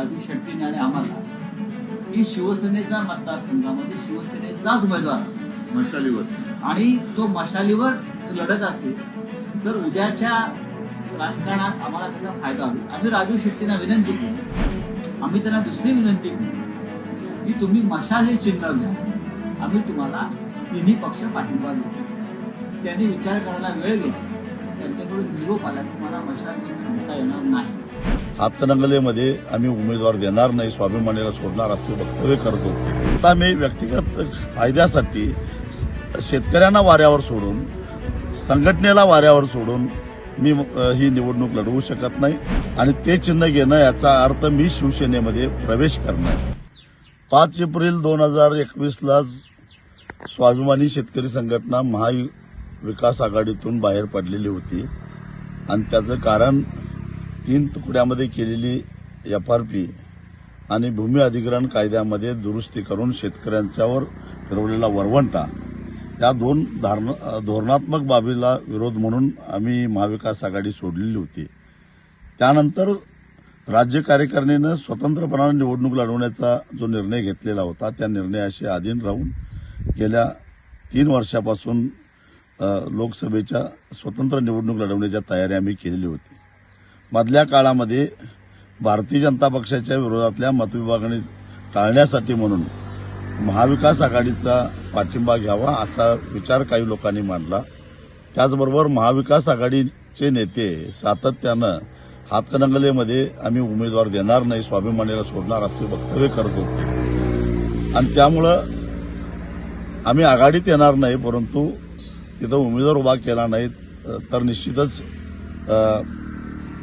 राजू शेट्टीने आणि आम्हाला की शिवसेनेच्या मतदारसंघामध्ये शिवसेनेचाच उमेदवार असेल. मशालीवर. आणि तो मशालीवर लढत असेल तर उद्याच्या राजकारणात आम्हाला त्याचा फायदा होईल. आम्ही राजू शेट्टींना विनंती केली आम्ही त्यांना दुसरी विनंती केली की तुम्ही मशाल हे चिन्ह घ्या. आम्ही तुम्हाला तिन्ही पक्ष पाठिंबा देतो त्यांनी विचार करायला वेळ घेतला त्यांच्याकडून निरोप आला की मला मशाल चिन्ह घेता येणार नाही. हातकणंगलेमध्ये आम्ही उमेदवार देणार नाही स्वाभिमानीला सोडणार असे वक्तव्य करतो. आता मी व्यक्तिगत फायद्यासाठी शेतकऱ्यांना वाऱ्यावर सोडून संघटनेला वाऱ्यावर सोडून मी ही निवडणूक लढवू शकत नाही. आणि ते चिन्ह घेणं याचा अर्थ मी शिवसेनेमध्ये प्रवेश करणार. पाच एप्रिल दोन हजार एकवीसला स्वाभिमानी शेतकरी संघटना महाविकास आघाडीतून बाहेर पडलेली होती. आणि त्याचं कारण तीन तुकड्यामध्ये केलेली एफ आर पी आणि भूमी अधिग्रहण कायद्यामध्ये दुरुस्ती करून शेतकऱ्यांच्यावर फिरवलेला वरवंटा या दोन धारण धोरणात्मक बाबीला विरोध म्हणून आम्ही महाविकास आघाडी सोडलेली होती. त्यानंतर राज्य कार्यकारिणीनं स्वतंत्रपणाने निवडणूक लढवण्याचा जो निर्णय घेतलेला होता त्या निर्णयाशी अधीन राहून गेल्या तीन वर्षापासून लोकसभेच्या स्वतंत्र निवडणूक लढवण्याच्या तयारी आम्ही केलेली होती. मधल्या काळामध्ये भारतीय जनता पक्षाच्या विरोधातल्या मतविभागणी टाळण्यासाठी म्हणून महाविकास आघाडीचा पाठिंबा घ्यावा असा विचार काही लोकांनी मांडला. त्याचबरोबर महाविकास आघाडीचे नेते सातत्यानं हातकणंगलेमध्ये आम्ही उमेदवार देणार नाही स्वाभिमानीला सोडणार असे वक्तव्य करत होते. आणि त्यामुळं आम्ही आघाडीत येणार नाही परंतु तिथं उमेदवार उभा केला नाही तर निश्चितच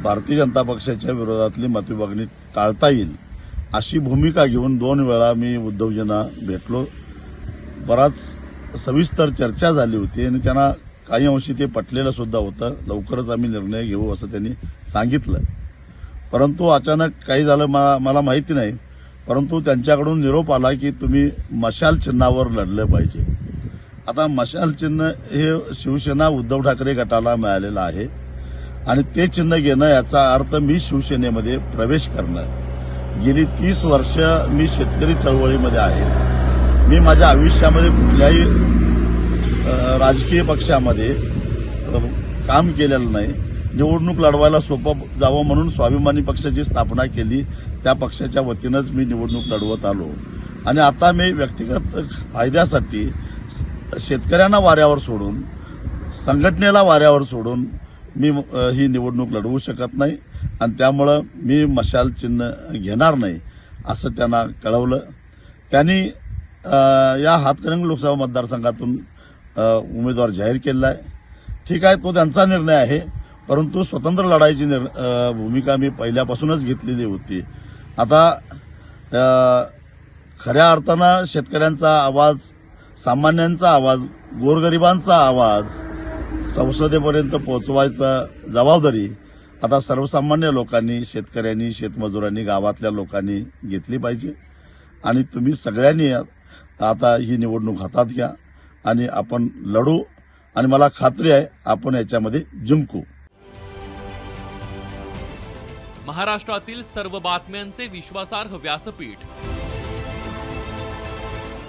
भारतीय जनता पक्षाच्या विरोधातली मतविभागणी टाळता येईल अशी भूमिका घेऊन दोन वेळा मी उद्धवजींना भेटलो. बराच सविस्तर चर्चा झाली होती आणि त्यांना काही अंशी ते पटलेलं सुद्धा होतं. लवकरच आम्ही निर्णय घेऊ असं त्यांनी सांगितलं. परंतु अचानक काही झालं मा- मला माहिती नाही. परंतु त्यांच्याकडून निरोप आला की तुम्ही मशाल चिन्हावर लढलं पाहिजे. आता मशाल चिन्ह हे शिवसेना उद्धव ठाकरे गटाला मिळालेलं आहे. आणि ते चिन्ह घेणं याचा अर्थ मी शिवसेनेमध्ये प्रवेश करणं. गेली तीस वर्ष मी शेतकरी चळवळीमध्ये आहे. मी माझ्या आयुष्यामध्ये कुठल्याही राजकीय पक्षामध्ये काम केलेलं नाही. निवडणूक लढवायला सोपं जावं म्हणून स्वाभिमानी पक्षाची स्थापना केली. त्या पक्षाच्या वतीनंच मी निवडणूक लढवत आलो. आणि आता मी व्यक्तिगत फायद्यासाठी शेतकऱ्यांना वाऱ्यावर सोडून संघटनेला वाऱ्यावर सोडून मी ही निवडणूक लढवू शकत नाही आणि त्यामुळं मी मशाल चिन्ह घेणार नाही असं त्यांना कळवलं. त्यांनी या हातकणंग लोकसभा मतदारसंघातून उमेदवार जाहीर केलेला आहे. ठीक आहे तो त्यांचा निर्णय आहे परंतु स्वतंत्र लढाईची निर् भूमिका मी पहिल्यापासूनच घेतलेली होती. आता खऱ्या अर्थानं शेतकऱ्यांचा आवाज सामान्यांचा आवाज गोरगरिबांचा आवाज संसदेपर्यंत पोहोचवायचा जबाबदारी आता सर्वसामान्य लोकांनी शेतकऱ्यांनी शेतमजुरांनी गावातल्या लोकांनी घेतली पाहिजे. आणि तुम्ही सगळ्यांनी आता ही निवडणूक हातात घ्या आणि आपण लढू. आणि मला खात्री आहे आपण याच्यामध्ये जिंकू. महाराष्ट्रातील सर्व बातम्यांचे विश्वासार्ह व्यासपीठ.